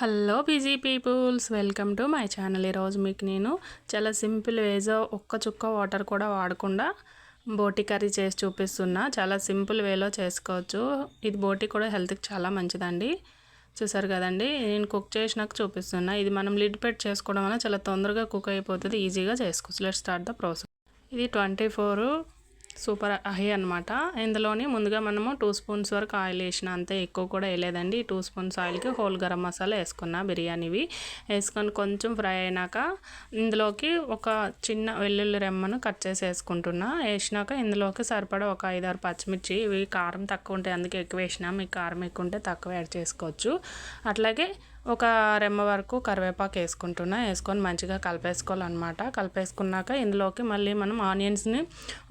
Hello busy peoples welcome to my channel ఈరోజు మీకు నేను చాలా సింపుల్ వేజ్ ఒక్క చుక్క వాటర్ కూడా వాడకుండా బోటి కర్రీ చేసి చూపిస్తున్నా. చాలా సింపుల్ వేలో చేసుకోవచ్చు. ఇది బోటి కూడా హెల్త్కి చాలా మంచిదండి. చూసారు కదండి? నేను కుక్ చేసినాక చూపిస్తున్నా. ఇది మనం లిడ్ పెట్ చేసుకోవడం వల్ల చాలా తొందరగా కుక్ అయిపోతుంది. ఈజీగా చేసుకోవచ్చు. లెట్ స్టార్ట్ ద ప్రాసెస్ ఇది ట్వంటీ ఫోర్ సూపర్ హై అనమాట ఇందులోని ముందుగా మనము టూ స్పూన్స్ వరకు ఆయిల్ వేసిన అంతే ఎక్కువ కూడా వేయలేదండి. టూ స్పూన్స్ ఆయిల్కి హోల్ గరం మసాలా వేసుకున్నా బిర్యానీవి. వేసుకొని కొంచెం ఫ్రై అయినాక ఇందులోకి ఒక చిన్న వెల్లుల్లి రెమ్మను కట్ చేసి వేసుకుంటున్నా. వేసినాక ఇందులోకి సరిపడా ఒక ఐదారు పచ్చిమిర్చి ఇవి కారం తక్కువ ఉంటాయి అందుకే ఎక్కువ వేసినా మీకు కారం ఎక్కువ ఉంటే తక్కువ యాడ్ చేసుకోవచ్చు. అట్లాగే ఒక రెమ్మ వరకు కరివేపాకు వేసుకుంటున్నా. వేసుకొని మంచిగా కలిపేసుకోవాలన్నమాట. కలిపేసుకున్నాక ఇందులోకి మళ్ళీ మనం ఆనియన్స్ని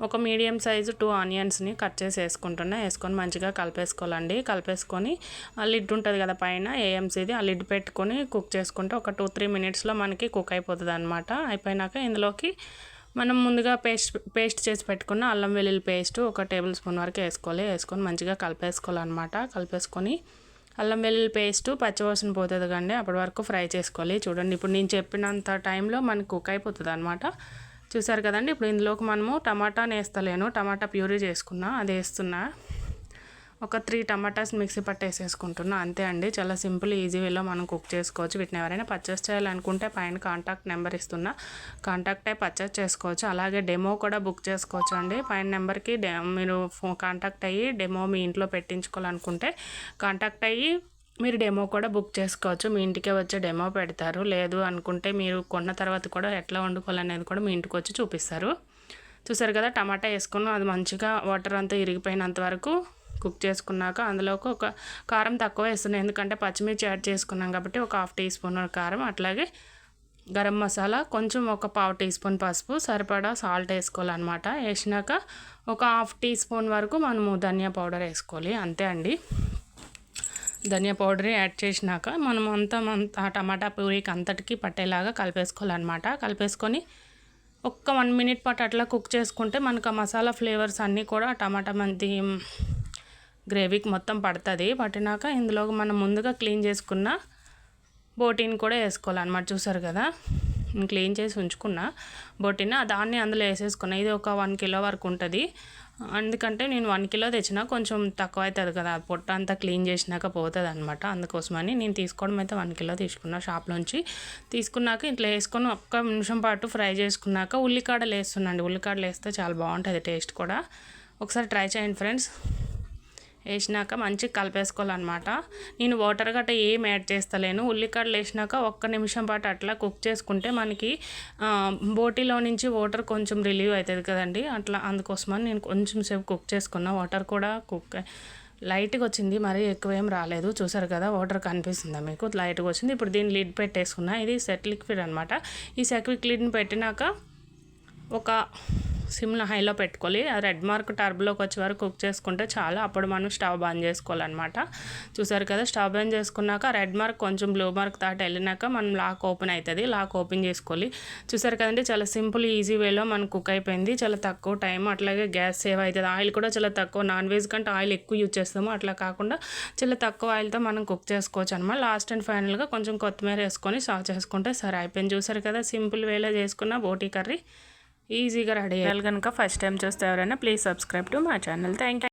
ఒక మీడియం సైజు టూ ఆనియన్స్ని కట్ చేసి వేసుకుంటున్నా. వేసుకొని మంచిగా కలిపేసుకోవాలండి. కలిపేసుకొని ఆ లిడ్ ఉంటుంది కదా పైన ఏఎంసీది ఆ లిడ్ పెట్టుకొని కుక్ చేసుకుంటే ఒక టూ త్రీ మినిట్స్లో మనకి కుక్ అయిపోతుంది అనమాట అయిపోయినాక ఇందులోకి మనం ముందుగా పేస్ట్ పేస్ట్ చేసి పెట్టుకున్న అల్లం వెల్లుల్లి పేస్ట్ ఒక టేబుల్ స్పూన్ వరకు వేసుకోవాలి. వేసుకొని మంచిగా కలిపేసుకోవాలన్నమాట. కలిపేసుకొని అల్లం వెల్లుల్లి పేస్ట్ పచ్చివాసన పోతుంది కండి అప్పటి వరకు ఫ్రై చేసుకోవాలి. చూడండి ఇప్పుడు నేను చెప్పినంత టైంలో మనకు కుక్ అయిపోతుంది అనమాట చూసారు కదండి ఇప్పుడు ఇందులోకి మనము టమాటాని వేస్తలేను. టమాటా ప్యూరీ చేసుకున్నా అది వేస్తున్నా. ఒక త్రీ టమాటాస్ మిక్సీ పట్టి వేసేసుకుంటున్నా అంతే అండి. చాలా సింపుల్ ఈజీ వేలో మనం కుక్ చేసుకోవచ్చు. వీటిని ఎవరైనా పర్చేస్ చేయాలనుకుంటే పైన కాంటాక్ట్ నెంబర్ ఇస్తున్నా. కాంటాక్ట్ అయ్యి పర్చేస్ చేసుకోవచ్చు. అలాగే డెమో కూడా బుక్ చేసుకోవచ్చు అండి. పైన నెంబర్కి మీరు కాంటాక్ట్ అయ్యి డెమో మీ ఇంట్లో పెట్టించుకోవాలనుకుంటే కాంటాక్ట్ అయ్యి మీరు డెమో కూడా బుక్ చేసుకోవచ్చు. మీ ఇంటికే వచ్చి డెమో పెడతారు. లేదు అనుకుంటే మీరు కొన్న తర్వాత కూడా ఎట్లా వండుకోవాలనేది కూడా మీ ఇంటికి వచ్చి చూపిస్తారు. చూసారు కదా టమాటా వేసుకున్నాం. అది మంచిగా వాటర్ అంతా ఇరిగిపోయినంత వరకు కుక్ చేసుకున్నాక అందులోకి ఒక కారం తక్కువ వేస్తున్నాను ఎందుకంటే పచ్చిమిర్చి యాడ్ చేసుకున్నాం కాబట్టి ఒక హాఫ్ టీ స్పూన్ కారం అట్లాగే గరం మసాలా కొంచెం ఒక పావు టీ స్పూన్ పసుపు సరిపడా సాల్ట్ వేసుకోవాలన్నమాట. వేసినాక ఒక హాఫ్ టీ స్పూన్ వరకు మనము ధనియా పౌడర్ వేసుకోవాలి అంతే అండి. ధనియా పౌడర్ యాడ్ చేసినాక మనం అంతా ఆ టమాటా పూరికి అంతటికి పట్టేలాగా కలిపేసుకోవాలన్నమాట. కలిపేసుకొని ఒక్క వన్ మినిట్ పాటు అట్లా కుక్ చేసుకుంటే మనకు ఆ మసాలా ఫ్లేవర్స్ అన్నీ కూడా టమాటా మంది గ్రేవీకి మొత్తం పడుతుంది. పట్టినాక ఇందులో మనం ముందుగా క్లీన్ చేసుకున్న బోటీని కూడా వేసుకోవాలన్నమాట. చూసారు కదా? నేను క్లీన్ చేసి ఉంచుకున్న బోటీని. దాన్ని అందులో వేసేసుకున్నా. ఇది ఒక వన్ కిలో వరకు ఉంటుంది. అందుకంటే నేను వన్ కిలో తెచ్చినా కొంచెం తక్కువ అవుతుంది కదా. పొట్ట అంతా క్లీన్ చేసినాక పోతుంది అనమాట అందుకోసమని నేను తీసుకోవడం అయితే వన్ కిలో తీసుకున్నా షాప్లోంచి తీసుకున్నాక ఇట్లా వేసుకొని ఒక్క నిమిషం పాటు ఫ్రై చేసుకున్నాక ఉల్లికాడలు వేస్తున్నాండి. ఉల్లికాడలు వేస్తే చాలా బాగుంటుంది టేస్ట్ కూడా. ఒకసారి ట్రై చేయండి ఫ్రెండ్స్. వేసినాక మంచిగా కలిపేసుకోవాలన్నమాట. నేను వాటర్ గట్ట ఏం యాడ్ చేస్తలేను. ఉల్లికాడలు వేసినాక ఒక్క నిమిషం పాటు అట్లా కుక్ చేసుకుంటే మనకి బోటీలో నుంచి వాటర్ కొంచెం రిలీవ్ అవుతుంది కదండి. అట్లా అందుకోసమని నేను కొంచెం సేపు కుక్ చేసుకున్నా. వాటర్ కూడా కుక్ లైట్గా వచ్చింది. మరీ ఎక్కువ ఏం రాలేదు. చూసారు కదా వాటర్ కనిపిస్తుందా మీకు? లైట్గా వచ్చింది. ఇప్పుడు దీన్ని లిడ్ పెట్టేసుకున్నా. ఇది సెట్ లిక్విడ్ అనమాట ఈ సెట్ లిక్విడ్ని పెట్టినాక ఒక సిమ్లో హైలో పెట్టుకోవాలి. ఆ రెడ్ మార్క్ టర్బ్లోకి వచ్చే వరకు కుక్ చేసుకుంటే చాలా. అప్పుడు మనం స్టవ్ బంద్ చేసుకోవాలన్నమాట. చూసారు కదా స్టవ్ బంద్ చేసుకున్నాక రెడ్ మార్క్ కొంచెం బ్లూ మార్క్ దాటి వెళ్ళినాక మనం లాక్ ఓపెన్ అవుతుంది. లాక్ ఓపెన్ చేసుకోవాలి. చూసారు కదండి చాలా సింపుల్ ఈజీ వేలో మనకు కుక్ అయిపోయింది. చాలా తక్కువ టైం అట్లాగే గ్యాస్ సేవ్ అవుతుంది. ఆయిల్ కూడా చాలా తక్కువ నాన్ వెజ్ కంటే ఆయిల్ ఎక్కువ యూజ్ చేస్తాము. అట్లా కాకుండా చాలా తక్కువ ఆయిల్తో మనం కుక్ చేసుకోవచ్చు అనమాట లాస్ట్ అండ్ ఫైనల్గా కొంచెం కొత్తిమీర వేసుకొని సర్వ్ చేసుకుంటే సరే అయిపోయింది చూసారు కదా సింపుల్ వేలో చేసుకున్న బోటీ కర్రీ. ఈజీగా రెడీ అయ్యాలి కనుక ఫస్ట్ టైం చూస్తే ఎవరైనా ప్లీజ్ సబ్స్క్రైబ్ టు మా ఛానల్ థ్యాంక్